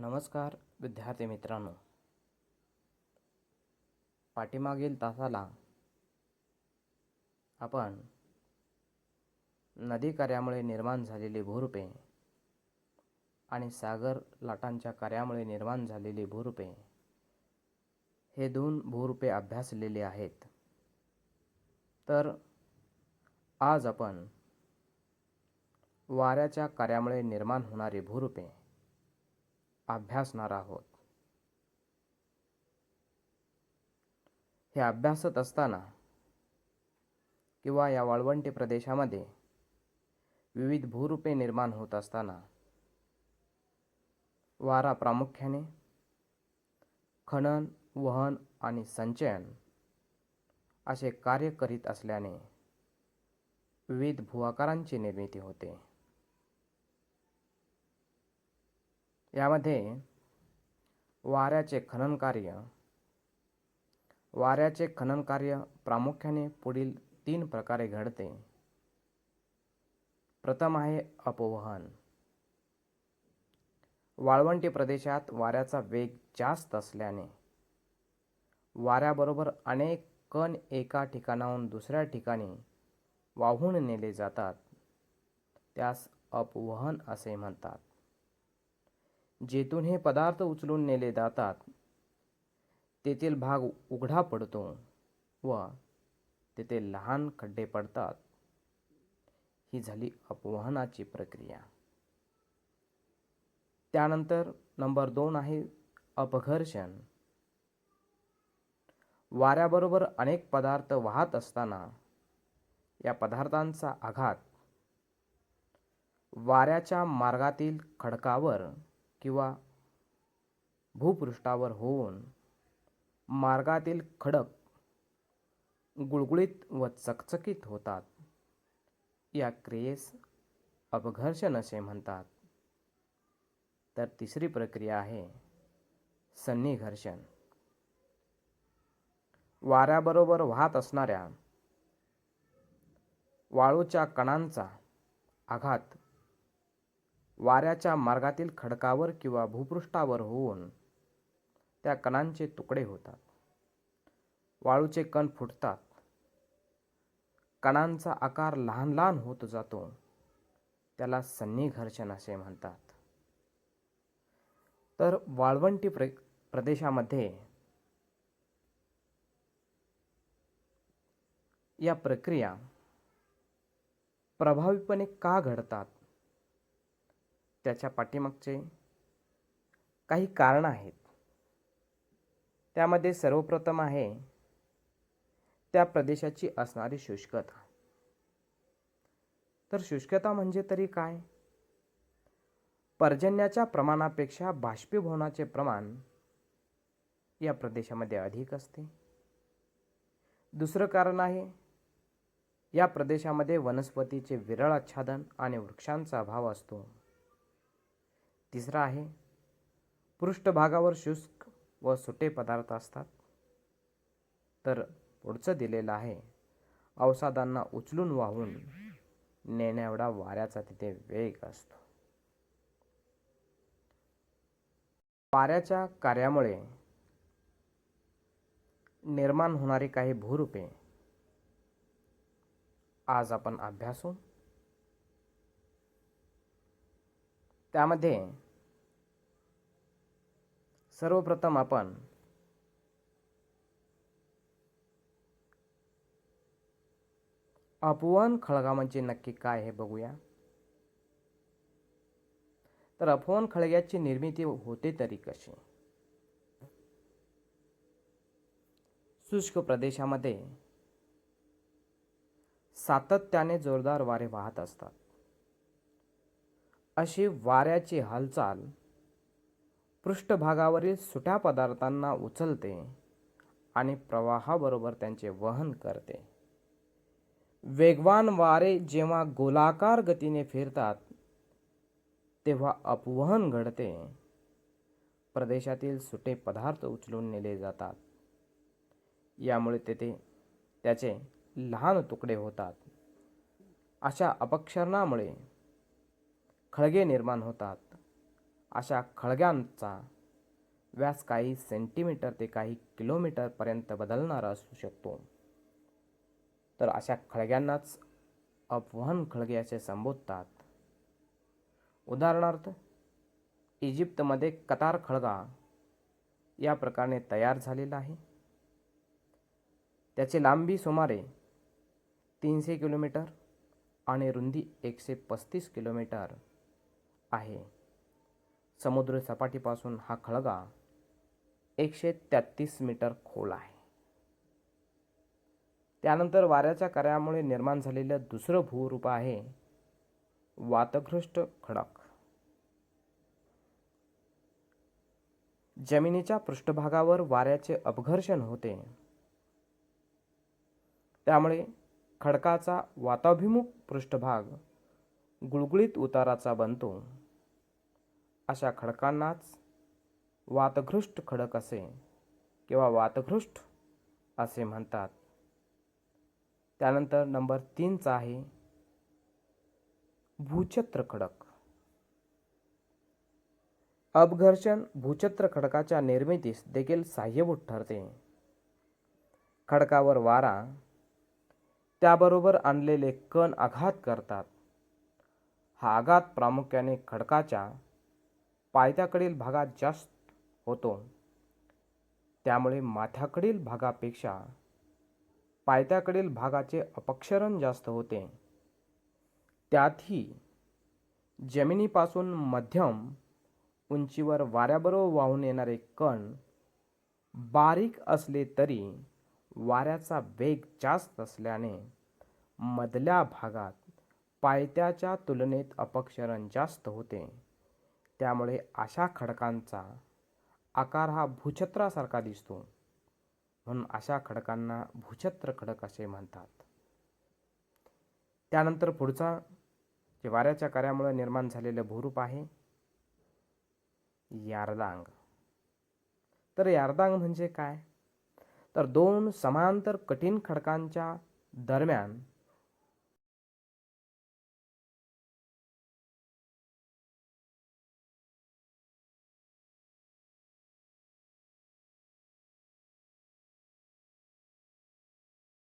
नमस्कार विद्यार्थी मित्रांनो. पाठीमागील तासाला आपण नदी कार्यामुळे निर्माण झालेली भूरूपे आणि सागर लाटांच्या कार्यामुळे निर्माण झालेली भूरूपे हे दोन भूरूपे अभ्यासलेले आहेत. तर आज आपण वाऱ्याच्या कार्यामुळे निर्माण होणारी भूरूपे अभ्यासणार आहोत. हे अभ्यासत असताना किंवा या वाळवंटी प्रदेशामध्ये विविध भूरूपे निर्माण होत असताना वारा प्रामुख्याने खनन वहन आणि संचयन असे कार्य करीत असल्याने विविध भूआकारांची निर्मिती होते. यामध्ये वाऱ्याचे खनन कार्य वाऱ्याचे खनन कार्य प्रामुख्याने पुढील तीन प्रकारे घडते. प्रथम आहे अपवहन. वाळवंटी प्रदेशात वाऱ्याचा वेग जास्त असल्याने वाऱ्याबरोबर अनेक कण एका ठिकाणाहून दुसऱ्या ठिकाणी वाहून नेले जातात. त्यास अपवहन असे म्हणतात. जेथून हे पदार्थ उचलून नेले जातात तेथील भाग उघडा पडतो व तेथे लहान खड्डे पडतात. ही झाली अपवहनाची प्रक्रिया. त्यानंतर नंबर दोन आहे अपघर्षण. वाऱ्याबरोबर अनेक पदार्थ वाहत असताना या पदार्थांचा आघात वाऱ्याच्या मार्गातील खडकावर किंवा भूपृष्ठावर होऊन मार्गातील खडक गुळगुळीत व चकचकीत होतात. या क्रियेस अपघर्षण असे म्हणतात. तर तिसरी प्रक्रिया आहे सन्निघर्षण वाऱ्याबरोबर वाहत असणाऱ्या वाळूच्या कणांचा आघात वाऱ्याच्या मार्गातील खडकावर किंवा भूपृष्ठावर होऊन त्या कणांचे तुकडे होतात. वाळूचे कण फुटतात. कणांचा आकार लहान लहान होत जातो. त्याला सन्निघर्षण असे म्हणतात. तर वाळवंटी प्र प्रदेशामध्ये या प्रक्रिया प्रभावीपणे का घडतात? त्याच्या पाठीमागचे काही कारण आहेत. त्यामध्ये सर्वप्रथम आहे त्या प्रदेशाची असणारी शुष्कता. तर शुष्कता म्हणजे तरी काय? पर्जन्याच्या प्रमाणापेक्षा बाष्पीभवनाचे प्रमाण या प्रदेशामध्ये अधिक असते. दुसरं कारण आहे या प्रदेशामध्ये वनस्पतीचे विरळ आच्छादन आणि वृक्षांचा अभाव असतो. तिसरा आहे पृष्ठभागावर शुष्क व सुटे पदार्थ असतात. तर पुढचं दिलेलं आहे अवसादांना उचलून वाहून नेण्याएवढा वाऱ्याचा तिथे वेग असतो. वाऱ्याच्या कार्यामुळे निर्माण होणारी काही भूरूपे आज आपण अभ्यासू त्यामध्ये सर्वप्रथम आपण अपवन खळगा म्हणजे नक्की काय हे बघूया. तर अपवन खळग्याची निर्मिती होते तरी कशी? शुष्क प्रदेशामध्ये सातत्याने जोरदार वारे वाहत असतात. अशी वाऱ्याची हालचाल पृष्ठभागावरील सुट्या पदार्थांना उचलते आणि प्रवाहाबरोबर त्यांचे वहन करते. वेगवान वारे जेव्हा गोलाकार गतीने फिरतात तेव्हा अपवहन घडते. प्रदेशातील सुटे पदार्थ उचलून नेले जातात. यामुळे तेथे त्याचे लहान तुकडे होतात. अशा अपक्षरणामुळे खळगे निर्माण होतात. अशा खळग्यांचा व्यास काही सेंटीमीटर ते काही किलोमीटरपर्यंत बदलणारा असू शकतो. तर अशा खळग्यांनाच अपवहन खळगे असे संबोधतात. उदाहरणार्थ इजिप्तमध्ये कतार खळगा या प्रकारे तयार झालेला आहे. त्याची लांबी सुमारे तीनशे किलोमीटर आणि रुंदी एकशे पस्तीस किलोमीटर आहे. समुद्र सपाटीपासून हा खळगा एकशे तेहतीस मीटर खोल आहे. त्यानंतर वाऱ्याच्या कार्यामुळे निर्माण झालेलं दुसरं भूरूप आहे वातघृष्ट खडक. जमिनीच्या पृष्ठभागावर वाऱ्याचे अपघर्षण होते. त्यामुळे खडकाचा वाताभिमुख पृष्ठभाग गुळगुळीत उताराचा बनतो. अशा खडकांनाच वातघृष्ट खडक असे किंवा वातघृष्ट असे म्हणतात. त्यानंतर नंबर तीनचा आहे भूछत्र खडक. अपघर्षण भूछत्र खडकाच्या निर्मितीस देखील सहाय्यभूत ठरते. खडकावर वारा त्याबरोबर आणलेले कण आघात करतात. हा आघात प्रामुख्याने खडकाच्या पायथ्याकडील भागात जास्त होतो. त्यामुळे माथ्याकडील भागापेक्षा पायथ्याकडील भागाचे अपक्षरण जास्त होते. त्यातही जमिनीपासून मध्यम उंचीवर वाऱ्याबरोबर वाहून येणारे कण बारीक असले तरी वाऱ्याचा वेग जास्त असल्याने मधल्या भागात पायथ्याच्या तुलनेत अपक्षरण जास्त होते. त्यामुळे अशा खडकांचा आकार हा भूछत्रासारखा दिसतो. म्हणून अशा खडकांना भूछत्र खडक असे म्हणतात. त्यानंतर पुढचा जे वाऱ्याच्या कार्यामुळे निर्माण झालेलं भूरूप आहे यारदांग. तर यारदांग म्हणजे काय? तर दोन समांतर कठीण खडकांच्या दरम्यान